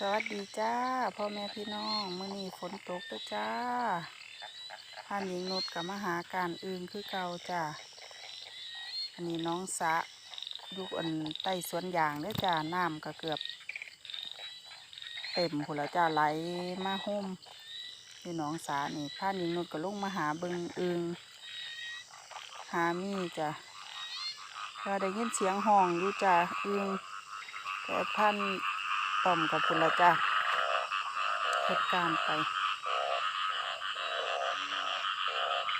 สวัสดีจ้าพ่อแม่พี่น้องมื้อนี้ฝนตกด้อจ้าพานหญิงนุชกับมาหาการอื่นคือเก่าจ้าอันนี้น้องสะยุกอันใต้สวนยางด้อจ้าน้ำก็เกือบ เต็มพุ่นแล้วจ้าไหลมาห่มอยู่หน้องสานี่พานหญิงนุชก็ลงมาหาเบิงอึงหามีจ้าก็ได้ยินเสียงห้องอยู่จ้าอึงแต่พัน ต้มกับคุณละจ้าเฮ็ดการไป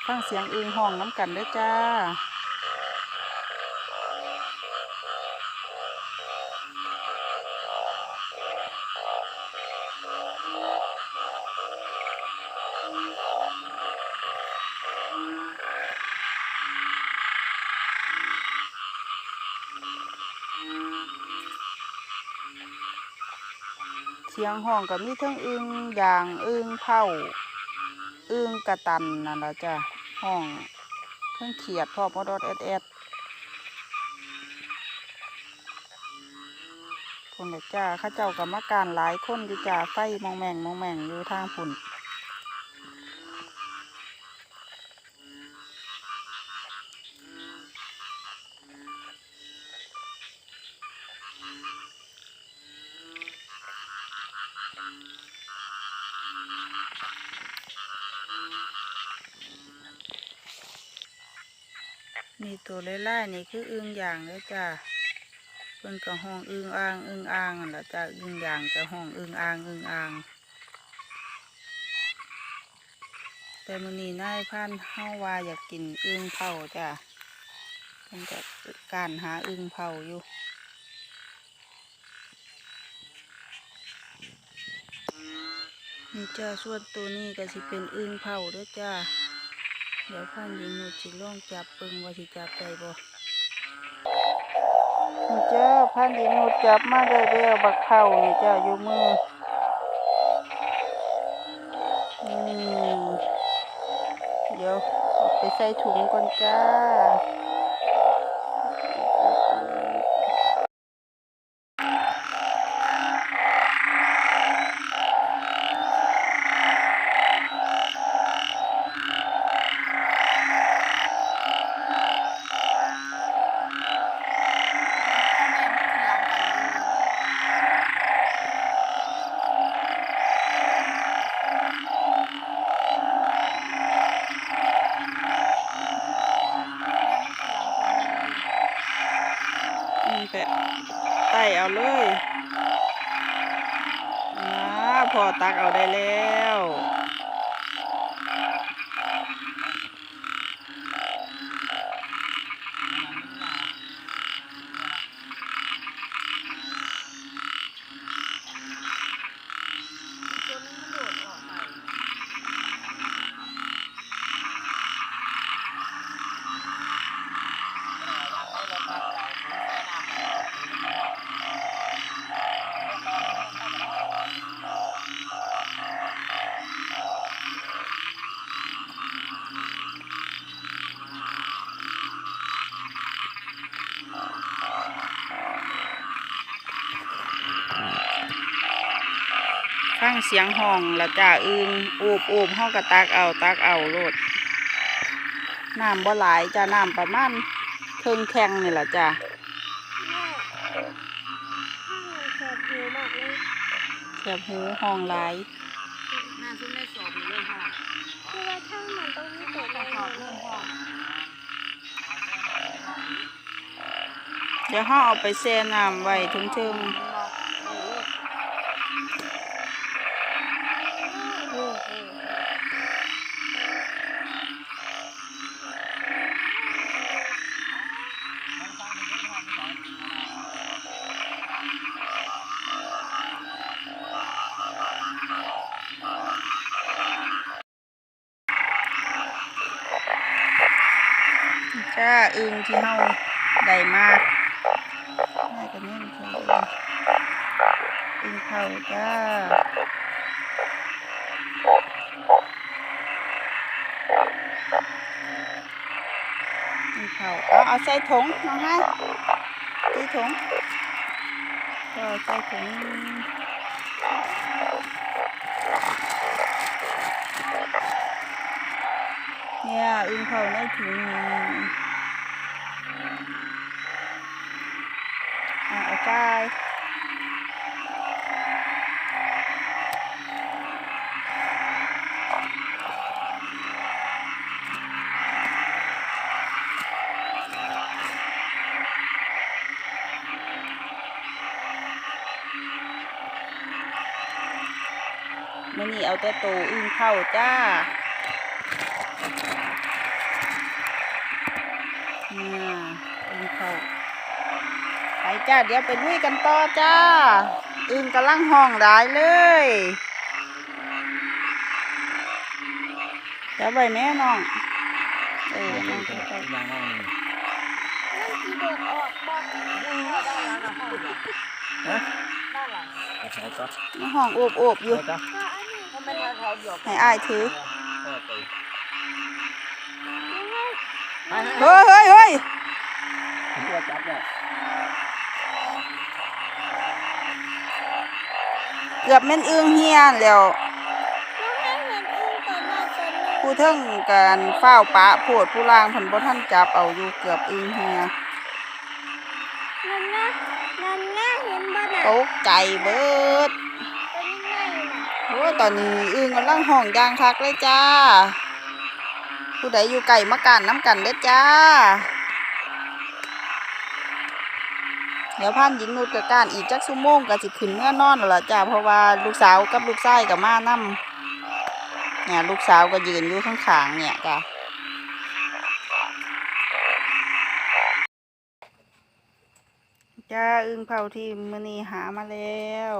ฟังเสียงอึงห้องน้ำกันด้วยจ้า สียงห้องก็มีทั้งอึงยางอึงเผาอึงกระตันนั่นละจ้ะห้องเครื่องเขียดพร้อมอดอดแอดแอดคนเด็กจ้าข้าเจ้ากับมการหลายคนอยู่จ้าไฟมองแมงมองแมงอยู่ทางฝุ่น มีตัวไล่ๆนี่คืออึงอย่างเลยจ้าเพิ่นก็ห้องอึงอ่างอึงอ่างนั่นละจ้าอึงยางก็ห้องอึงอ่างอึงอ่าง แต่มื้อนี้นายพันเฮาว่าอยากกินอึงเผาจ้าเพิ่นก็การหาอึงเผาอยู่ นี่จ้าส่วนตัวนี้ก็สิเป็นอึงเผาด้วยจ้า เดี๋ยวพันยิงหนูสิล่องจับปึงว่าสิจับได้บ่นี่จ้าพันยิงหนูจับมาได้แล้วบักเข้านี่จ้าอยู่มือนี่เดี๋ยวเอาไปใส่ถุงก่อนจ้า แปะไต่เอาเลยนะพอตักเอาได้แล้ว ฟังเสียงห้องล้วจ้าอึงอูบอูบห้องกระตักเอาตักเอาโลดน้ำบ่หลายจ้าน้ำประมาณเทิงแข้งนี่แหละจ้าแสบหูมากเลยบหูห้องหลายหน้าซุ้มได้สอบอยู่เรื่องห้องคือว่าช่ามันต้องมีตัวสอบเรื่องห้องเดี๋ยวห้าเอาไปแช่น้ำไว้ถึงถึงาอึงที่เฮาได้มากได้กันแน่นค่ะอึงเผาจ้าอึงเขาเอาเอาใส่ถุงน้องให้ใส่ถุงก็ใส่ถุงเนี่ยอึงเผาในถุง นี่อะเอาไมื่อนี้เอาแต่โตอึ้งเผาจ้าเนี่ยอึ้งเข้า จ้า เดี๋ยวไปลุยกันต่อจ้า อึ้งกำลังห้องได้เลยเดี๋ยวไปแม่น้องเออน้องไปยางห้องนี่โดดออกบอกด้านหลังนะห้องเนี่ยฮะด้านหลังเอาใส่ก็มาห้องโอบโอบอยู่เอาจ้ะก็อันนี้ถ้าไม่ทำเขาหยอกให้อายถือเอาไปไปเฮ้ยเฮ้ยเฮ้ย หัวจับ เนี่ยเกือบแม่นอึ้งเฮียนแล้วน้องให้เห็นอึ้งตัวหน้าตัวนี้ผู้เทิงการเฝ้าวปะโพดผู้ล่างเพันบ่ท่านจับเอาอยู่เกือบอึ้งเฮียนั่นนะนั่นนะเห็นบ่น่ะตกใจเบิดตัวนี้ไงน่ะโอ้ยตอนนี้อึ้งกำลังห้องยางคักเลยจ้า ผู้ใดอยู่ไก่มากันน้ำกันเด้อจ้า เดี๋ยวพันหญิงนุดกับการอีกจักชั่วโมงก็สิขึ้นเมื่อนอนแล้วล่ะจ้าเพราะว่าลูกสาวกับลูกชายกับมานํเนี่ยลูกสาวก็ยืนอยู่ข้างๆเนี่ยจ้าจ้าอึ้งเผาที่มือนีหามาแล้ว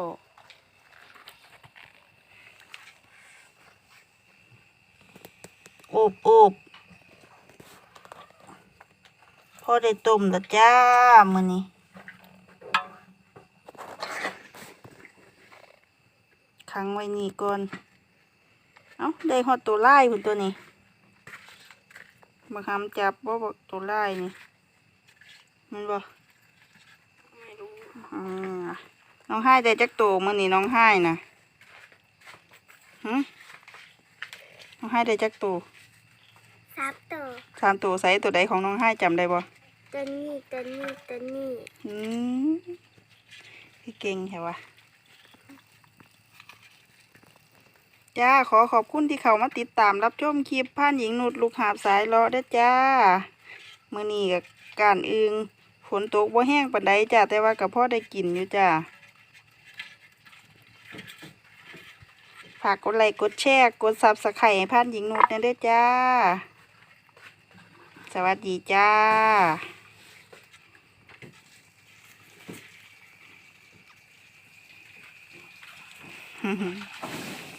โอบโอบพอได้ต้มแล้วจ้ามือนี้ ขังไว้นี่ก่อน เอ้าได้ฮอดตัวไล่คุณตัวนี้มาคำจับว่าบอกตัวไล่นี่มันบอกไม่รู้อ่าน้องให้ได้จักตัวมื่อนี้น้องให้นะหึน้องให้ได้จักตัวสามตัวสามตัวใส่ตัวใดของน้องให้จำได้บ่ตัวนี้ตัวนี้ตัวนี้อืมพี่เก่งใช่ปะ จ้าขอขอบคุณที่เขามาติดตามรับชมคลิปผ่านหญิงนุดลูกหาบสายเลาะเด้จ้าเมื่อนี้กับการอึงฝนตกบ่แห้งปานใดจ้าแต่ว่ากับพ่อได้กินอยู่จ้าฝากกดไลค์กดแชร์กดซับสไครต์ให้ผ่านหญิงนุดนี่ยเด้จ้า สวัสดีจ้า Mm-hmm.